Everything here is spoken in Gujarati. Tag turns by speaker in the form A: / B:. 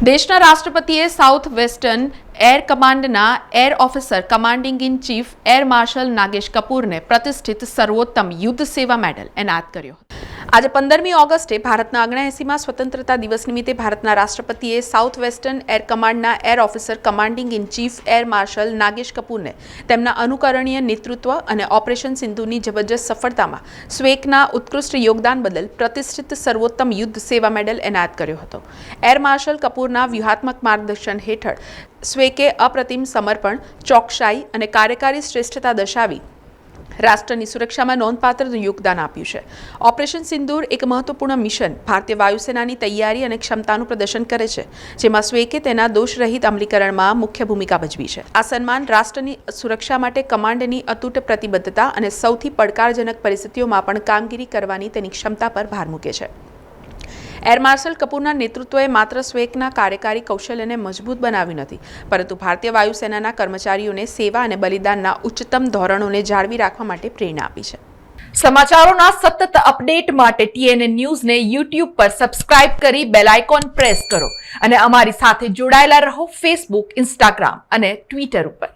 A: દેશના રાષ્ટ્રપતિએ સાઉથ વેસ્ટર્ન એર કમાન્ડના air officer commanding in chief air marshal Nagesh કપૂરને પ્રતિષ્ઠિત સર્વોત્તમ યુદ્ધ સેવા મેડલ એનાયત કર્યો આજે પંદરમી ઓગસ્ટે ભારતના ઓગણએંસીમાં સ્વતંત્રતા દિવસ નિમિત્તે ભારતના રાષ્ટ્રપતિએ સાઉથ વેસ્ટર્ન એર કમાન્ડના air officer commanding in chief air marshal Nagesh કપૂરને તેમના અનુકરણીય નેતૃત્વ અને ઓપરેશન સિંધુની જબરજસ્ત સફળતામાં સ્વેકના ઉત્કૃષ્ટ યોગદાન બદલ પ્રતિષ્ઠિત સર્વોત્તમ યુદ્ધ સેવા મેડલ એનાયત કર્યો હતો. એર માર્શલ કપૂરના વ્યૂહાત્મક માર્ગદર્શન હેઠળ સ્વેકે અપ્રતિમ સમર્પણ, ચોકસાઈ અને કાર્યકારી શ્રેષ્ઠતા દર્શાવી રાષ્ટ્રની સુરક્ષામાં નોંધપાત્ર યોગદાન આપ્યું છે. ઓપરેશન સિંદૂર એક મહત્વપૂર્ણ મિશન ભારતીય વાયુસેનાની તૈયારી અને ક્ષમતાનું પ્રદર્શન કરે છે, જેમાં સ્વેકે તેના દોષરહિત અમલીકરણમાં મુખ્ય ભૂમિકા ભજવી છે. આ સન્માન રાષ્ટ્રની સુરક્ષા માટે કમાન્ડની અતૂટ પ્રતિબદ્ધતા અને સૌથી પડકારજનક પરિસ્થિતિઓમાં પણ કામગીરી કરવાની તેની ક્ષમતા પર ભાર મૂકે છે. એર માર્શલ કપૂરના નેતૃત્વએ માત્ર સ્વેકના કાર્યકારી કૌશલ્યને મજબૂત બનાવ્યું નથી, પરંતુ ભારતીય વાયુસેનાના કર્મચારીઓને સેવા અને બલિદાનના ઉચ્ચતમ ધોરણોને જાળવી રાખવા માટે પ્રેરણા આપી છે.
B: સમાચારોના સતત અપડેટ માટે ટીએનએ ન્યૂઝને યુટ્યુબ પર સબસ્ક્રાઇબ કરી બેલ આઇકોન પ્રેસ કરો અને અમારી સાથે જોડાયેલા રહો ફેસબુક, ઇન્સ્ટાગ્રામ અને ટ્વિટર ઉપર.